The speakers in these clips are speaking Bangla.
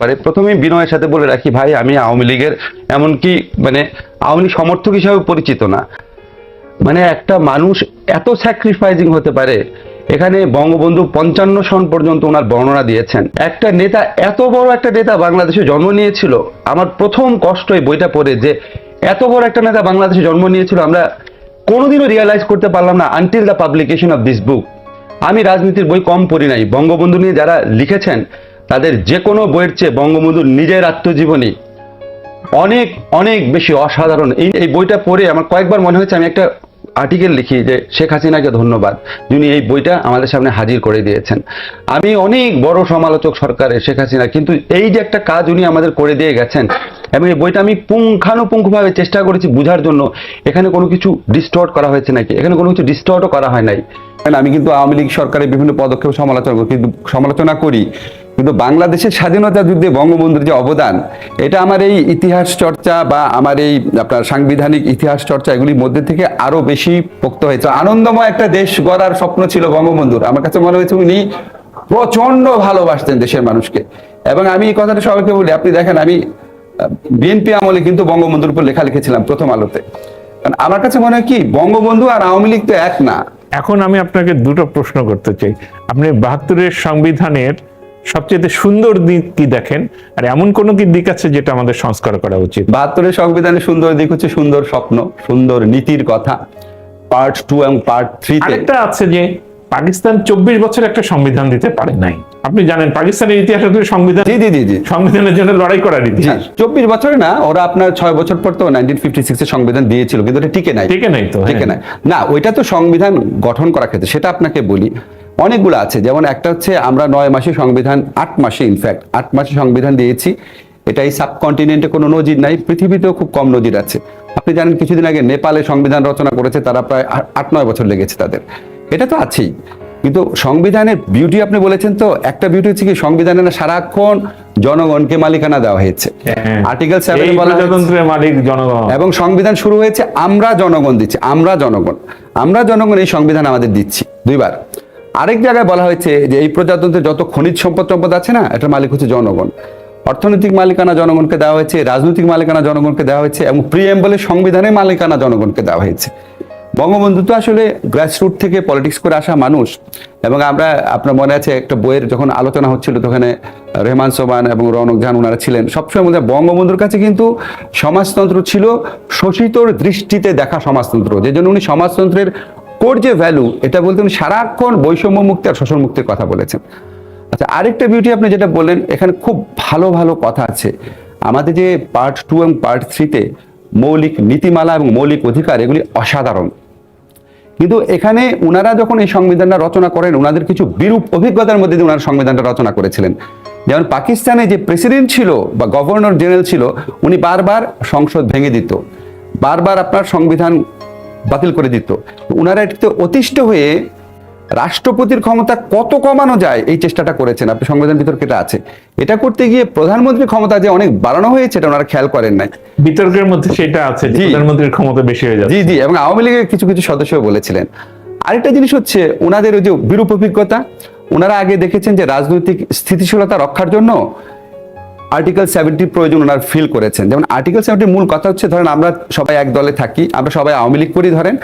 পারে। প্রথমে বিনয়ের সাথে বলে রাখি, ভাই, আমি আওয়ামী লীগের এমনকি মানে আওয়ামী লীগ সমর্থক হিসাবে পরিচিত না। মানে একটা মানুষ এত স্যাক্রিফাইজিং হতে পারে, এখানে বঙ্গবন্ধু পঞ্চান্ন সন পর্যন্ত ওনার বর্ণনা দিয়েছেন। একটা নেতা, এত বড় একটা নেতা বাংলাদেশে জন্ম নিয়েছিল, আমার প্রথম কষ্ট এই বইটা পড়ে যে এত বড় একটা নেতা বাংলাদেশে জন্ম নিয়েছিল, আমরা কোনোদিনও রিয়েলাইজ করতে পারলাম না until the publication of this book আমি রাজনীতির বই কম পড়ি নাই, বঙ্গবন্ধু নিয়ে যারা লিখেছেন তাদের যে কোনো বইয়ের চেয়ে বঙ্গবন্ধুর নিজের আত্মজীবনী অনেক অনেক বেশি অসাধারণ। এই এই বইটা পড়ে আমার কয়েকবার মনে হয়েছে, আমি একটা আর্টিকেল লিখি যে শেখ হাসিনাকে ধন্যবাদ, যিনি এই বইটা আমাদের সামনে হাজির করে দিয়েছেন। আমি অনেক বড় সমালোচক সরকারের শেখ হাসিনা, কিন্তু এই যে একটা কাজ উনি আমাদের করে দিয়ে গেছেন, এবং এই বইটা আমি পুঙ্খানুপুঙ্খভাবে চেষ্টা করেছি বোঝার জন্য, এখানে কোনো কিছু ডিস্টর্ট করা হয়েছে নাকি? এখানে কোনো কিছু ডিস্টর্টও করা হয় নাই। আমি কিন্তু আওয়ামী লীগ সরকারের বিভিন্ন পদক্ষেপ সমালোচনা কিন্তু সমালোচনা করি। কিন্তু বাংলাদেশের স্বাধীনতা যুদ্ধে বঙ্গবন্ধুর যে অবদান, এটা আমার এই ইতিহাস চর্চা বা আমার এই আপনার সাংবিধানিক ইতিহাস চর্চা এগুলির মধ্যে থেকে আরও বেশি পোক্ত হয়েছে। আনন্দময় একটা দেশ গড়ার স্বপ্ন ছিল বঙ্গবন্ধুর। আমার কাছে মনে হয়েছে উনি প্রচণ্ড ভালোবাসতেন দেশের মানুষকে। এবং আমি এই কথাটা সবাইকে বলি, আপনি দেখেন, আমি বিএনপি আমলে কিন্তু বঙ্গবন্ধুর উপর লেখা লিখেছিলাম প্রথম আলোতে। কারণ আমার কাছে মনে হয় কি, বঙ্গবন্ধু আর আওয়ামী লীগ তো এক না। এখন আমি আপনাকে দুটো প্রশ্ন করতে চাই। আপনি বাহাত্তরের সংবিধানের সবচেয়ে সুন্দর দিক কি দেখেন আর এমন কোন কি দিক আছে যেটা আমাদের সংস্কার করা উচিত? বাহাত্তরের সংবিধানের সুন্দর দিক হচ্ছে সুন্দর স্বপ্ন সুন্দর নীতির কথা। পার্ট টু এবং পার্ট থ্রিতে আরেকটা আছে যে পাকিস্তান চব্বিশ বছর একটা সংবিধান দিতে পারে নাই। আপনি জানেন পাকিস্তানের ইতিহাস সংবিধান জি জি জি সংবিধানের জন্য লড়াই করার জি ইতিহাস। চব্বিশ বছরে না ওরা আপনার ছয় বছর পর তো নাইনটিন ফিফটি সিক্স এর সংবিধান দিয়েছিল কিন্তু এটা টিকে নাই। টিকে নাই তো, টিকে হ্যাঁ। নাই। না ওইটা তো সংবিধান গঠন করা ক্ষেত্রে সেটা আপনাকে বলি। অনেকগুলো আছে। যেমন একটা হচ্ছে আমরা নয় মাসে সংবিধান আট মাসে ইনফ্যাক্ট আট মাসে সংবিধান দিয়েছি। এটা এই সাবকন্টিনেন্টে কোনো নজির নাই পৃথিবীতেও খুব কম নজির আছে। আপনি জানেন কিছুদিন আগে নেপালে সংবিধান রচনা করেছে তারা প্রায় আট নয় বছর লেগেছে তাদের। এটা তো আছেই। কিন্তু সংবিধানের বিউটি আপনি বলেছেন তো একটা বিউটি হচ্ছে কি সংবিধানে না সারাক্ষণ জনগণকে মালিকানা দেওয়া হয়েছে। হ্যাঁ। আর্টিকেল সেভেন বলা মালিক জনগণ। এবং সংবিধান শুরু হয়েছে আমরা জনগণ দিচ্ছি আমরা জনগণ। আমরা জনগণ এই সংবিধান আমাদের দিচ্ছি। দুইবার। আরেক জায়গায় বলা হয়েছে যে এই প্রজাতন্ত্রে যত খনিজ সম্পদ সম্পদ আছে না, এটার মালিক হচ্ছে জনগণ। অর্থনৈতিক মালিকানা জনগণকে দেওয়া হয়েছে, রাজনৈতিক মালিকানা জনগণকে দেওয়া হয়েছে, এবং প্রিএম্বলে সংবিধানের মালিকানা জনগণকে দেওয়া হয়েছে। বঙ্গবন্ধু তো আসলে গ্রাসরুট থেকে পলিটিক্স করে আসা মানুষ, এবং আমরা, আপনার মনে আছে একটা বইয়ের যখন আলোচনা হচ্ছিল, তখন রেহমান সোবান এবং রৌনক জান ওনারা ছিলেন। সবসময় মধ্যে বঙ্গবন্ধুর কাছে কিন্তু সমাজতন্ত্র ছিল শোষিতর দৃষ্টিতে দেখা সমাজতন্ত্র যে জন্য উনি সমাজতন্ত্রের কোর যে ভ্যালু এটা বলতে উনি সারাক্ষণ বৈষম্য মুক্তি আর শোষণ মুক্তির কথা বলেছেন। আচ্ছা আরেকটা বিউটি আপনি যেটা বললেন, এখানে খুব ভালো ভালো কথা আছে। আমাদের যে পার্ট টু এবং পার্ট থ্রিতে মৌলিক নীতিমালা এবং মৌলিক অধিকার, এগুলি অসাধারণ। কিন্তু এখানে উনারা যখন এই সংবিধানটা রচনা করেন ওনাদের কিছু বিরূপ অভিজ্ঞতার মধ্যে দিয়ে ওনারা সংবিধানটা রচনা করেছিলেন। যেমন পাকিস্তানে যে প্রেসিডেন্ট ছিল বা গভর্নর জেনারেল ছিল, উনি বারবার সংসদ ভেঙে দিত। বারবার আপনার সংবিধান বাতিল করে দিত। ওনারা এটিতে অতিষ্ঠ হয়ে রাষ্ট্রপতির ক্ষমতা কত কমানো যায় এই চেষ্টাটা করেছেন। আপনি সংবিধান বিতর্কে এটা আছে। এটা করতে গিয়ে প্রধানমন্ত্রীর ক্ষমতা যে অনেক বাড়ানো হয়েছে এটা ওনারা খেয়াল করেন নাই। বিতর্কের মধ্যে সেটা আছে জি। প্রধানমন্ত্রীর ক্ষমতা বেশি হয়ে যায় জি জি এবং আওয়ামী লীগের কিছু কিছু সদস্য বলেছিলেন। আরেকটা জিনিস হচ্ছে ওনাদের ওই যে বিরূপ অভিজ্ঞতা ওনারা আগে দেখেছেন যে রাজনৈতিক স্থিতিশীলতা রক্ষার জন্য আর্টিকেল সেভেন্টির প্রয়োজন ওনারা ফিল করেছেন। যেমন আর্টিকেল সেভেন্টির মূল কথা হচ্ছে ধরেন আমরা সবাই এক দলে থাকি আমরা সবাই আওয়ামী লীগ করি ধরেন।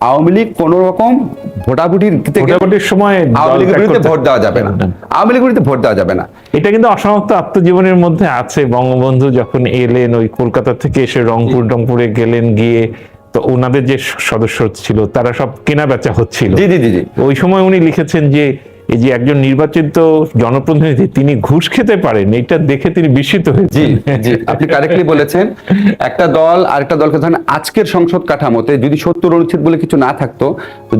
আওয়ামী লীগ কোন রকম ভোটাভুটির সময় আওয়ামী ভোট দেওয়া যাবে না। আওয়ামী ভোট দেওয়া যাবে না। এটা কিন্তু অসমাপ্ত আত্মজীবনের মধ্যে আছে। বঙ্গবন্ধু যখন এলেন ওই কলকাতা থেকে এসে রংপুর টংপুরে গেলেন গিয়ে তো ওনাদের যে সদস্য ছিল তারা সব কেনা বেচা হচ্ছিল জি জি জি। ওই সময় উনি লিখেছেন যে এই যে একজন নির্বাচিত জনপ্রতিনিধি, তিনি ঘুষ খেতে পারেন, এটা দেখে তিনি বিস্মিত হয়েছেন। জি আপনি কারেক্টলি বলেছেন। একটা দল, আরেকটা দলকে ধরেন আজকের সংসদ কাঠামোতে যদি সত্তর অনুচ্ছেদ বলে কিছু না থাকতো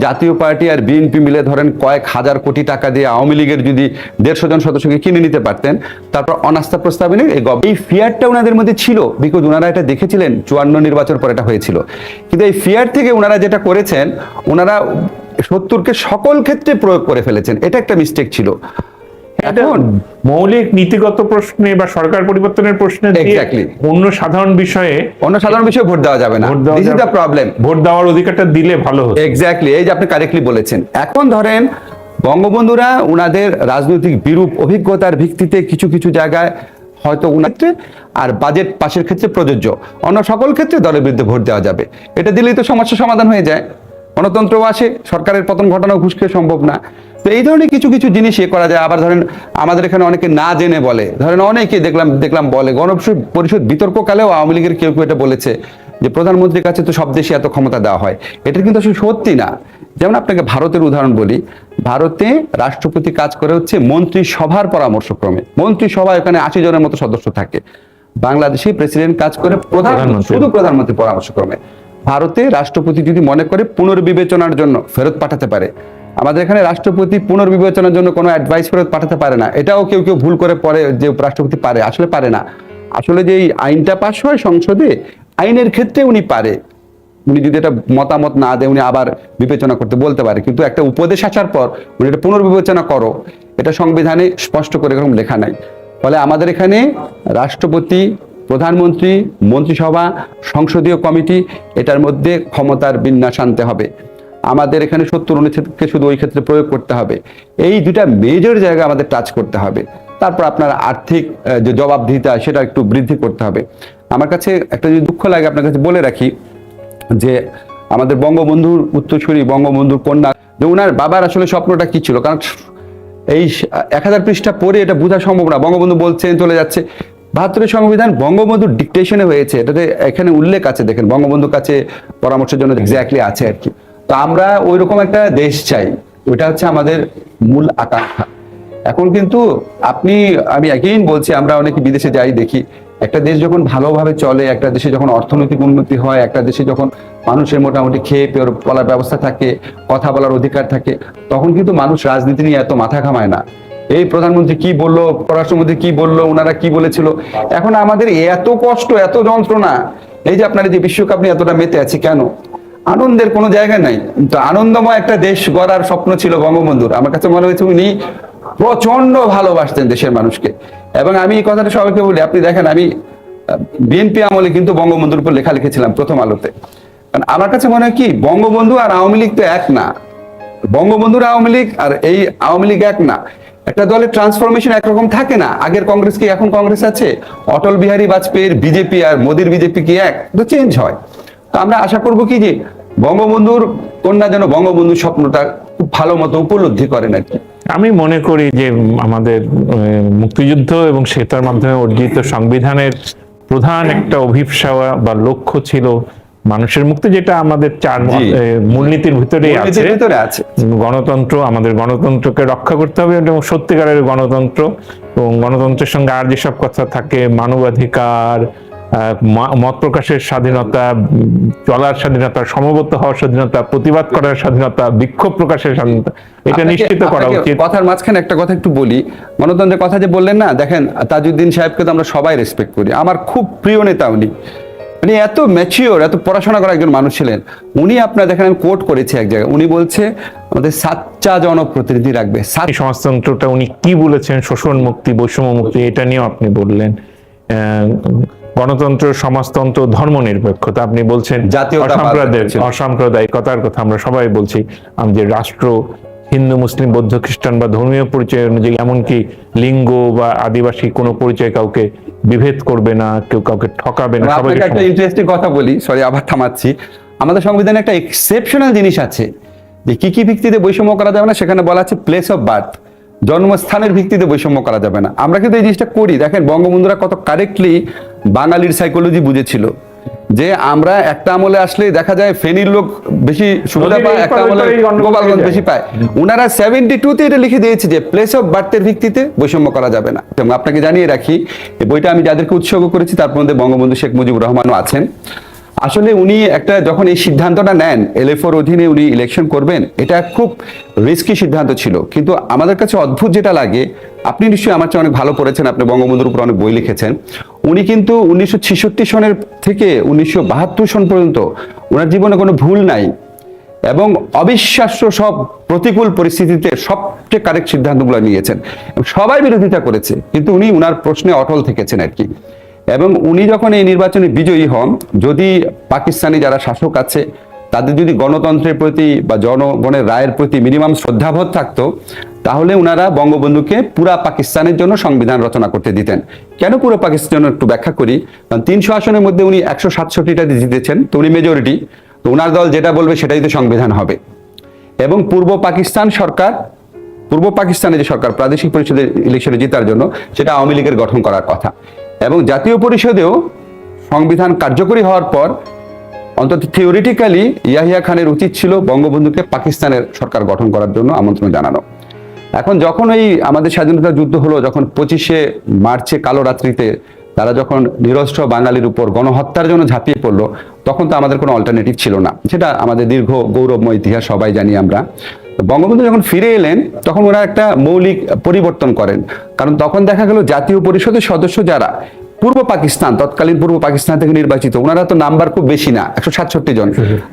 জাতীয় পার্টি আর বিএনপি মিলে ধরেন কয়েক হাজার কোটি টাকা দিয়ে আওয়ামী লীগের যদি দেড়শো জন সদস্যকে কিনে নিতে পারতেন, তারপর অনাস্থা প্রস্তাব এনে এই এই ফিয়ারটা ওনাদের মধ্যে ছিল বিকজ ওনারা এটা দেখেছিলেন, চুয়ান্ন নির্বাচন পর এটা হয়েছিল। কিন্তু এই ফিয়ার থেকে ওনারা যেটা করেছেন ওনারা সত্তরকে সকল ক্ষেত্রে প্রয়োগ করে ফেলেছেন। এটা একটা মিস্টেক ছিল। এখন মৌলিক নীতিগত প্রশ্নে বা সরকার পরিবর্তনের প্রশ্নে দিয়ে অন্য সাধারণ বিষয়ে অন্য সাধারণ বিষয়ে ভোট দেওয়া যাবে না। This is the problem vote দেওয়ার অধিকারটা দিলে ভালো হতো। এক্স্যাক্টলি এই যে আপনি কারেক্টলি বলেছেন। এখন ধরেন বঙ্গবন্ধুরা ওনাদের রাজনৈতিক বিরূপ অভিজ্ঞতার ভিত্তিতে কিছু কিছু জায়গায় হয়তো ক্ষেত্রে আর বাজেট পাশের ক্ষেত্রে প্রযোজ্য। অন্য সকল ক্ষেত্রে দলের বিরুদ্ধে ভোট দেওয়া যাবে। এটা দিলেই তো সমস্যা সমাধান হয়ে যায়। গণতন্ত্রও আসে সরকারের পতন ঘটানো ঘুষ খেয়ে সম্ভব না। তো এই ধরনের কিছু কিছু জিনিস ইয়ে করা যায়। আবার ধরেন আমাদের এখানে অনেকে না জেনে বলে। ধরেন অনেকে দেখলাম দেখলাম বলে। গণ পরিষদ বিতর্ককালেও আওয়ামী লীগের কেউ কেউ এটা বলেছে যে প্রধানমন্ত্রীর কাছে তো সব দেশে এত ক্ষমতা দেওয়া হয়। এটা কিন্তু আসলে সত্যি না। যেমন আপনাকে ভারতের উদাহরণ বলি। ভারতে রাষ্ট্রপতি কাজ করে হচ্ছে মন্ত্রিসভার পরামর্শক্রমে। মন্ত্রিসভা এখানে আশি জনের মতো সদস্য থাকে। বাংলাদেশে প্রেসিডেন্ট কাজ করে প্রধান প্রধানমন্ত্রী। শুধু প্রধানমন্ত্রী পরামর্শক্রমে। ভারতে রাষ্ট্রপতি যদি মনে করে পুনর্বিবেচনার জন্য ফেরত পাঠাতে পারে, আমাদের এখানে রাষ্ট্রপতি পুনর্বিবেচনার জন্য কোনো অ্যাডভাইস ফেরত পাঠাতে পারে না। এটাও কেউ কেউ ভুল করে পরে যে রাষ্ট্রপতি পারে, আসলে পারে না। আসলে যে এই আইনটা পাশ হয় সংসদে, আইনের ক্ষেত্রে উনি পারে। উনি যদি এটা মতামত না দেয়, উনি আবার বিবেচনা করতে বলতে পারে। কিন্তু একটা উপদেশ আসার পর উনি এটা পুনর্বিবেচনা করো। এটা সংবিধানে স্পষ্ট করে এরকম লেখা নাই। ফলে আমাদের এখানে রাষ্ট্রপতি প্রধানমন্ত্রী, মন্ত্রিসভা, সংসদীয় কমিটি, এটার মধ্যে ক্ষমতার বিন্যাস আনতে হবে। আমাদের এখানে সত্তর অনুচ্ছেদকে শুধু ওই ক্ষেত্রে প্রয়োগ করতে হবে। এই দুটা মেজর জায়গা আমাদের টাচ করতে হবে। তারপর আপনার আর্থিক যে জবাবদিহিতা, সেটা একটু বৃদ্ধি করতে হবে। আমার কাছে একটা যদি দুঃখ লাগে, আপনার কাছে বলে রাখি যে আমাদের বঙ্গবন্ধুর, উত্তরসূরি বঙ্গবন্ধুর কন্যা, যে ওনার বাবার আসলে স্বপ্নটা কি ছিল? কারণ এই এক হাজার পৃষ্ঠা পড়ে এটা বোঝা সম্ভব না। বঙ্গবন্ধু বলছেন, চলে যাচ্ছে। বাহাত্তরের সংবিধান বঙ্গবন্ধুর ডিকটেশনে হয়েছে। এটাতে এখানে উল্লেখ আছে, দেখেন, বঙ্গবন্ধুর কাছে পরামর্শের জন্য এক্স্যাক্টলি আছে আর কি। তো আমরা ওই রকম একটা দেশ চাই, ওইটা হচ্ছে আমাদের মূল আকাঙ্ক্ষা। এখন কিন্তু আপনি, আমি এগেইন বলছি, আমরা অনেকে বিদেশে যাই দেখি, একটা দেশ যখন ভালোভাবে চলে, একটা দেশে যখন অর্থনৈতিক উন্নতি হয়, একটা দেশে যখন মানুষের মোটামুটি খেয়ে পেয়ে বলার ব্যবস্থা থাকে, কথা বলার অধিকার থাকে, তখন কিন্তু মানুষ রাজনীতি নিয়ে এত মাথা ঘামায় না। এই প্রধানমন্ত্রী কি বলল, পররাষ্ট্রমন্ত্রী কি বলল ওনারা কি বলেছিল? এখন আমাদের এত কষ্ট, এত যন্ত্রণা, এই যে আপনার যে বিশ্বকাপ নিয়ে এতটা মেতে আছি কেন? আনন্দের কোনো জায়গা নাই। তো আনন্দময় একটা দেশ গড়ার স্বপ্ন ছিল বঙ্গবন্ধুর। আমার কাছে মনে হয়েছে উনি প্রচণ্ড ভালোবাসতেন দেশের মানুষকে। এবং আমি এই কথাটা সবাইকে বলি, আপনি দেখেন, আমি বিএনপি আমলে কিন্তু বঙ্গবন্ধুর উপর লেখা লিখেছিলাম প্রথম আলোতে। কারণ আমার কাছে মনে হয় কি, বঙ্গবন্ধু আর আওয়ামী লীগ তো এক না। বঙ্গবন্ধুর আওয়ামী লীগ আর এই আওয়ামী লীগ এক না। একটা দলের ট্রান্সফরমেশন একরকম থাকে না। আগের কংগ্রেস কি এখন কংগ্রেস আছে? অটল বিহারী বাজপেয়ীর বিজেপি আর মোদির বিজেপি কি এক? তো চেঞ্জ হয়। তো আমরা আশা করব কি যে বঙ্গবন্ধুর কন্যা যেন বঙ্গবন্ধুর স্বপ্নটা খুব ভালো মতো উপলব্ধি করেন আর কি। আমি মনে করি যে আমাদের মুক্তিযুদ্ধ এবং সেটার মাধ্যমে অর্জিত সংবিধানের প্রধান একটা অভিপ্সা বা লক্ষ্য ছিল মানুষের মুক্তি যেটা আমাদের চার মূলনীতির ভিতরেই আছে। ভিতরে আছে। গণতন্ত্র আমাদের গণতন্ত্রকে রক্ষা করতে হবে এবং সত্যিকারের গণতন্ত্র এবং গণতন্ত্রের সঙ্গে আর যেসব কথা থাকে মানবাধিকার মত প্রকাশের স্বাধীনতা চলার স্বাধীনতা সমবত হওয়ার স্বাধীনতা প্রতিবাদ করার স্বাধীনতা বিক্ষোভ প্রকাশের স্বাধীনতা এটা নিশ্চিত করা উচিত। কথার মাঝখানে একটা কথা একটু বলি। গণতন্ত্রের কথা যে বললেন না দেখেন তাজউদ্দিন সাহেবকে তো আমরা সবাই রেসপেক্ট করি। আমার খুব প্রিয় নেতা উনি। উনি এত ম্যাচিওর এত পড়াশোনা করা একজন মানুষ ছিলেন। উনি আপনার দেখেন আমি কোট করেছি এক জায়গায়। উনি বলছে আমাদের সাচ্চা জনপ্রতিনিধি রাখবে। সমাজতন্ত্রটা উনি কি বলেছেন? শোষণ মুক্তি বৈষম্য মুক্তি এটা নিয়েও আপনি বললেন। আহ, গণতন্ত্র সমাজতন্ত্র ধর্ম নিরপেক্ষতা আপনি বলছেন জাতীয় অসাম্প্রদায়িকতার কথা আমরা সবাই বলছি। আমাদের রাষ্ট্র হিন্দু মুসলিম বৌদ্ধ খ্রিস্টান বা ধর্মীয় পরিচয় অনুযায়ী এমনকি লিঙ্গ বা আদিবাসী কোনো পরিচয় কাউকে বিভেদ করবে না কেউ কাউকে ঠকাবে না আপনাকে একটা ইন্টারেস্টিং কথা বলি সরি আবার থামাচ্ছি। আমাদের সংবিধানে একটা এক্সেপশনাল জিনিস আছে যে কি কি ভিত্তিতে বৈষম্য করা যাবে না সেখানে বলা আছে প্লেস অফ বার্থ জন্মস্থানের ভিত্তিতে বৈষম্য করা যাবে না। আমরা কিন্তু এই জিনিসটা করি। দেখেন বঙ্গবন্ধুরা কত কারেক্টলি বাঙালির সাইকোলজি বুঝেছিল। যে আমরা একটা আমলে আসলে দেখা যায় ফেনীর লোক বেশি সুবিধা পায় একটা আমলে গোপালগঞ্জ বেশি পায়। ওনারা সেভেন্টি টুতে এটা লিখে দিয়েছে যে প্লেস অফ বার্থের ভিত্তিতে বৈষম্য করা যাবে না। এবং আপনাকে জানিয়ে রাখি এই বইটা আমি যাদেরকে উৎসর্গ করেছি তার মধ্যে বঙ্গবন্ধু শেখ মুজিবুর রহমানও আছেন। আসলে উনি একটা যখন এই সিদ্ধান্তটা নেন এলএফওর অধীনে উনি ইলেকশন করবেন এটা খুব রিস্কি সিদ্ধান্ত ছিল। কিন্তু আমাদের কাছে অদ্ভুত যেটা লাগে আপনি নিশ্চয়ই আমার চেয়ে অনেক ভালো পড়েছেন আপনি বঙ্গবন্ধুর উপর অনেক বই লিখেছেন। উনি কিন্তু উনিশশো ছেষট্টি সনের থেকে উনিশশো বাহাত্তর সন পর্যন্ত ওনার জীবনে কোনো ভুল নাই এবং অবিশ্বাস্য সব প্রতিকূল পরিস্থিতিতে সবচেয়ে কারেক্ট সিদ্ধান্তগুলো নিয়েছেন। সবাই বিরোধিতা করেছে, কিন্তু উনি উনার প্রশ্নে অটল থেকেছেন আর কি। এবং উনি যখন এই নির্বাচনে বিজয়ী হন, যদি পাকিস্তানি যারা শাসক আছে, তাদের যদি গণতন্ত্রের প্রতি বা জনগণের রায়ের প্রতি মিনিমাম শ্রদ্ধাবোধ থাকতো তাহলে ওনারা বঙ্গবন্ধুকে পুরা পাকিস্তানের জন্য সংবিধান রচনা করতে দিতেন। কেন পুরো পাকিস্তানের একটু ব্যাখ্যা করি? কারণ তিনশো আসনের মধ্যে উনি একশো সাতষট্টিটা জিতেছেন, তো উনি মেজরিটি তো ওনার দল যেটা বলবে সেটাই তো সংবিধান হবে। এবং পূর্ব পাকিস্তান সরকার, পূর্ব পাকিস্তানে যে সরকার প্রাদেশিক পরিষদের ইলেকশনে জেতার জন্য, সেটা আওয়ামী লীগের গঠন করার কথা। এবং জাতীয় পরিষদেও সংবিধান কার্যকরী হওয়ার পর, অন্তত থিওরিটিক্যালি ইয়াহিয়া খানের উচিত ছিল বঙ্গবন্ধুকে পাকিস্তানের সরকার গঠন করার জন্য আমন্ত্রণ জানানো। এখন যখন ওই আমাদের স্বাধীনতা যুদ্ধ হলো, যখন পঁচিশে মার্চে কালো রাত্রিতে তারা যখন নিরস্ত্র বাঙালির উপর গণহত্যার জন্য ঝাঁপিয়ে পড়ল, তখন তো আমাদের কোনো অল্টারনেটিভ ছিল না। সেটা আমাদের দীর্ঘ গৌরবময় ইতিহাস সবাই জানি আমরা। বঙ্গবন্ধু যখন ফিরে এলেন, তখন ওরা একটা মৌলিক পরিবর্তন করেন। কারণ তখন দেখা গেল জাতীয় পরিষদের সদস্য যারা পূর্ব পাকিস্তান তৎকালীন পূর্ব পাকিস্তান থেকে নির্বাচিত। ওনারা তো নাম্বার খুব বেশি না একশো সাতষট্টি জন।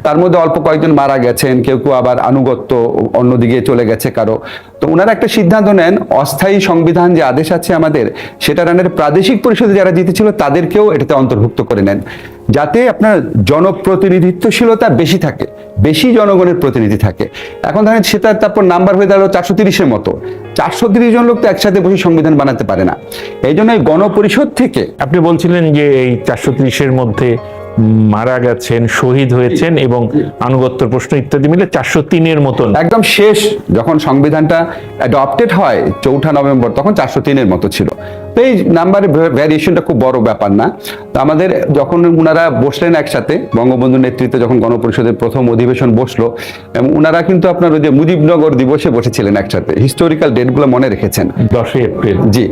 তার মধ্যে অল্প কয়েকজন মারা গেছেন কেউ কেউ আবার আনুগত্য অন্যদিকে চলে গেছে কারও। তো ওনারা একটা সিদ্ধান্ত নেন অস্থায়ী সংবিধান যে আদেশ আছে আমাদের সেটা রানের প্রাদেশিক পরিষদে যারা জিতেছিল তাদেরকেও এটাতে অন্তর্ভুক্ত করে নেন। যাতে আপনার জনপ্রতিনিধিত্বশীলতা বেশি থাকে বেশি জনগণের প্রতিনিধি থাকে। এখন ধরেন সেটা তারপর নাম্বার হয়ে দাঁড়াল চারশো তিরিশের মতো। চারশো তিরিশ জন লোক তো একসাথে বসে সংবিধান বানাতে পারে না। এই জন্য গণপরিষদ থেকে আপনি বলছিলেন যে এই চারশো ত্রিশের মধ্যে মারা গেছেন শহীদ হয়েছেন এবং আনুগত্য প্রশ্ন ইত্যাদি মিলে চারশো তিনের মতন। একদম শেষ যখন সংবিধানটা অ্যাডপ্টেড হয় চৌঠা নভেম্বর তখন চারশো তিনের মতো ছিল। তো এই নাম্বারের ভ্যারিয়েশনটা খুব বড় ব্যাপার না। তো আমাদের যখন ওনারা বসলেন একসাথে বঙ্গবন্ধুর নেতৃত্বে যখন গণপরিষদের প্রথম অধিবেশন বসল এবং ওনারা কিন্তু আপনার ওই যে মুজিবনগর দিবসে বসেছিলেন একসাথে হিস্টোরিক্যাল ডেটগুলো মনে রেখেছেন। দশই এপ্রিল। জি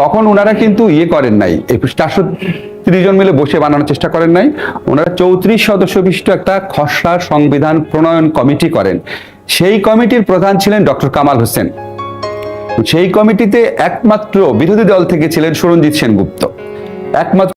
তখন ওনারা কিন্তু ইয়ে করেন নাই চারশো তিরিশ জন মিলে বসে বানানোর চেষ্টা করেন নাই। ওনারা চৌত্রিশ সদস্য বিশিষ্ট একটা খসড়া সংবিধান প্রণয়ন কমিটি করেন। সেই কমিটির প্রধান ছিলেন ডক্টর কামাল হোসেন। সেই কমিটিতে একমাত্র বিরোধী দল থেকে ছিলেন সুরঞ্জিত সেনগুপ্ত। একমাত্র